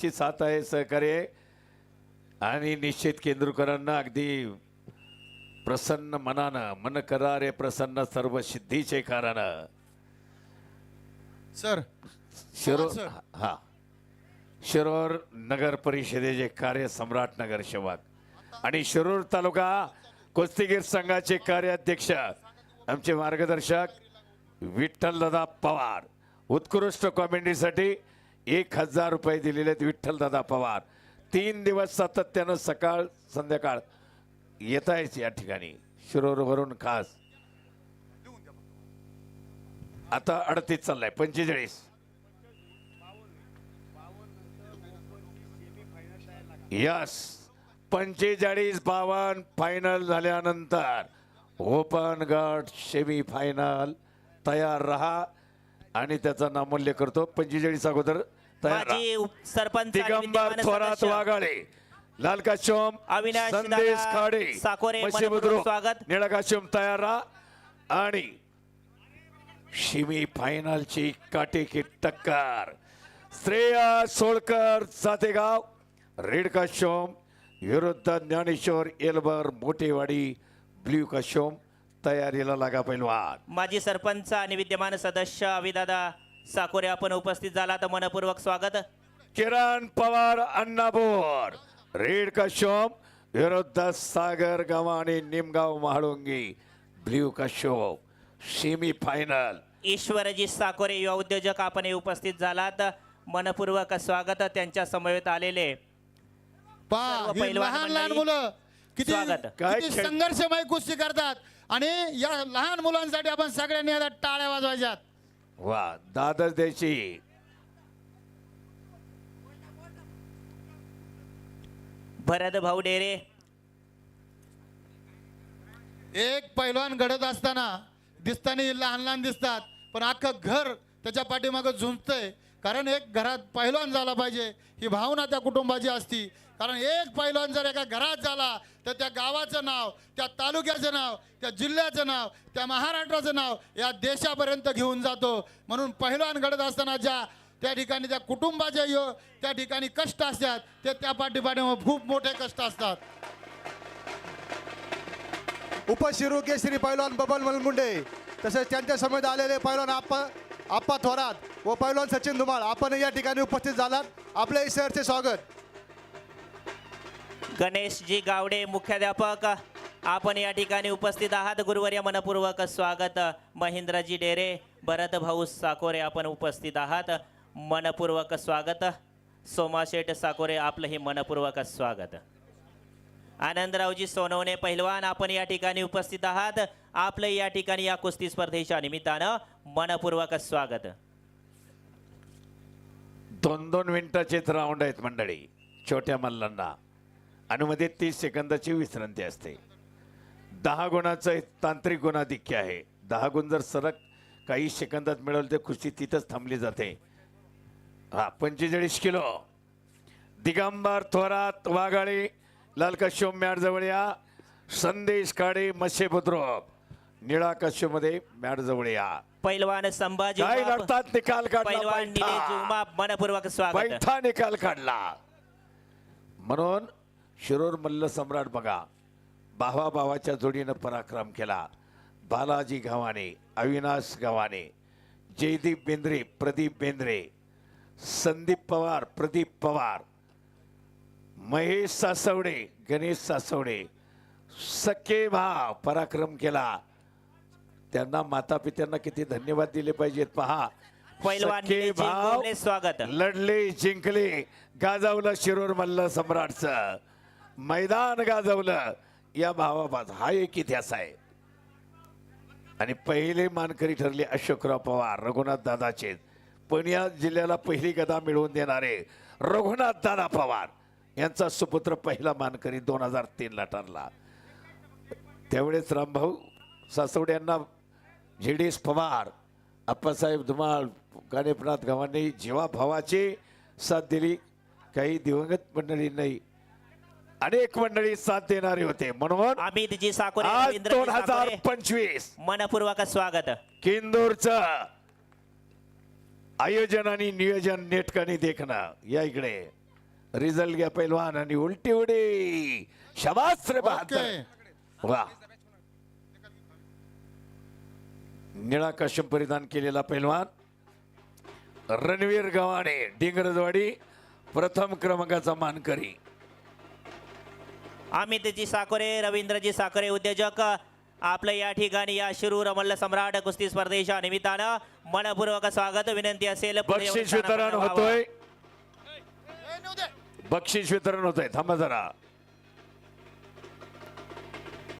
ची साथ आहे सहकार्य आणि निश्चित केंद्रकरांना अगदी प्रसन्न मनानं मन करा रे प्रसन्न सर्व सिद्धीचे कारण सर. शिरोर सर. हा. शिरोर नगर परिषदेचे कार्यसम्राट नगरसेवक आणि शिरूर तालुका कुस्तीगीर संघाचे कार्याध्यक्ष आमचे मार्गदर्शक विठ्ठलदादा पवार. उत्कृष्ट कॉमेंट्रीसाठी एक हजार रुपये दिलेले आहेत विठ्ठलदादा पवार. तीन दिवस सातत्यानं सकाळ संध्याकाळ येतायच या ठिकाणी. शिरोरभरून खास. आता अडतीस चाललाय पंचेचाळीस. यस पंचेचाळीस बावन फायनल झाल्यानंतर ओपन गट सेमी फायनल तयार रहा. आणि त्याचा नामूल्य करतो. पंचेचाळीस अगोदर तयार राहा. माजी उप- सरपंच आणि दिगंबर विद्यमान थोरात सदस्य वाघाळे लाल काश्यम अविनाश संदेश दादा खाडे साकोरे, मनपूर्वक स्वागत. निळा काश्यम तयार राहा. आणि शिमी फायनलची काटेकी टक्कर. श्रेया सोळकर सातेगाव. रेड काश्यम विरुद्ध ज्ञानेश्वर एलबर मोठेवाडी ब्ल्यू काश्यम तयारीला लागा पैलवान. माजी सरपंच आणि विद्यमान सदस्य अविदादा साकोरे आपण उपस्थित झाला तर मनपूर्वक स्वागत. किरण पवार अण्णाबोर रेड काश्यम विरुद्ध सागर गव्हाणे निमगाव महाळुंगी ब्ल्यू काश्यम सेमी फायनल ईश्वरजी साकोरे युवा उद्योजक आपण हे उपस्थित झालात. मनपूर्वक स्वागत त्यांच्या समवेत आलेले. पहा सर्व ही पैलवान लहान लहान मंडळी, मुलं किती स्वागत. काय किती खेळ- संघर्षमय कुस्ती करतात. आणि या लहान मुलांसाठी आपण सगळ्यांनी आता टाळ्या वाजवायच्यात. वा दादर द्यायची भरत भाऊ डेरे. एक पैलवान घडत असताना दिसताना लहान लहान दिसतात पण अख्खं घर त्याच्या पाठीमागं झुंजतंय. कारण एक घरात पैलवान झाला पाहिजे ही भावना त्या कुटुंबाची असती. कारण एक पैलवान जर एका घरात झाला तर त्या गावाचं नाव त्या तालुक्याचं नाव त्या जिल्ह्याचं नाव त्या महाराष्ट्राचं नाव या देशापर्यंत घेऊन जातो. म्हणून पहिलवान घडत असताना ज्या त्या ठिकाणी त्या कुटुंबाचे यो त्या ठिकाणी कष्ट असतात ते त्या पाठीपाठी खूप मोठे कष्ट असतात. उपशिरू श्री पैलवान बबन मलमुंडे तसेच त्यांच्या समेत आलेले पैलवान आप्पा आप्पा थोरात व पैलवान सचिन धुमाळ आपण या ठिकाणी उपस्थित झालात. आपल्या सरचे स्वागत. गणेशजी गावडे मुख्याध्यापक आपण या ठिकाणी उपस्थित आहात. गुरुवर्य मनपूर्वक स्वागत. महेंद्रजी डेरे भरत भाऊ साकोरे आपण उपस्थित आहात. मनपूर्वक स्वागत. सोमाशेठ साकोरे आपलंही मनपूर्वक स्वागत. आनंदरावजी सोनवणे पहिलवान आपण या ठिकाणी उपस्थित आहात. आपलं या ठिकाणी या कुस्ती स्पर्धेच्या निमित्तानं मनपूर्वक स्वागत. दोन दोन मिनिटाचेच राऊंड आहेत मंडळी छोट्या मल्लांना. आणि मध्ये तीस सेकंदाची विश्रांती असते. दहा गुणाचं एक तांत्रिक गुणाधिक्य आहे. दहा गुण जर सरक काही सेकंदात मिळवलं तर कुस्ती तिथंच थांबली जाते. हा पंचेचाळीस किलो. दिगंबर थोरात वाघाळी लाल कश्यम मॅडजवळ या. संदेश काळे मत्स्य बुद्रुक निळा कश्यमध्ये मॅडजवळ या. पैलवान संभाजी काय उमाप, लढतात निकाल काढला बैठा निकाल काढला. म्हणून शिरोर मल्ल सम्राट बघा. भावा भावाच्या जोडीनं पराक्रम केला. बालाजी गव्हाणे अविनाश गव्हाणे जयदीप बेंद्रे प्रदीप बेंद्रे संदीप पवार प्रदीप पवार महेश सासवडे गणेश सासवडे सख्खे भाव पराक्रम केला. त्यांना माता पित्यांना किती धन्यवाद दिले पाहिजेत पहा. निलेशजी भाव स्वागत. लढले जिंकले गाजवलं शिरोर मल्ल सम्राटचं. मैदान गाजवलं. या भावाबाज हा एक इतिहास आहे. आणि पहिले मानकरी ठरले अशोकराव पवार रघुनाथ दादाचे. पण या जिल्ह्याला पहिली गदा मिळवून देणारे रघुनाथ दादा पवार यांचा सुपुत्र पहिला मानकरी दोन हजार तीनला ठरला. त्यावेळेस रामभाऊ सासवड यांना झेड एस पवार अप्पासाहेब धुमाळ गणेपनाथ गव्हाणे जेव्हा भावाची साथ दिली. काही दिवंगत मंडळी नाही अनेक मंडळी साथ देणारे होते. म्हणून अमितजी साकोरे आज रवींद्रजी दोन हजार साकोरे, पंचवीस मनपूर्वक स्वागत. किंदूरचं आयोजन आणि नियोजन नेटकाने देखणं. या इकडे. रिझल्ट घ्या पैलवान आणि उलटी उडी. शबास रे बहादर. ओके. वा. निळा कश्यप परिधान केलेला पैलवान. रणवीर गव्हाणे डिंगरजवाडी प्रथम क्रमांकाचा मानकरी. अमितजी साकोरे रवींद्रजी साकोरे उद्योजक आपलं या ठिकाणी या शिरूर मल्ल सम्राट कुस्ती स्पर्धेच्या निमित्तानं मनपूर्वक स्वागत विनंती असेल बक्षीस वितरण. होतोय. बक्षीस वितरण होतंय. थांबा जरा.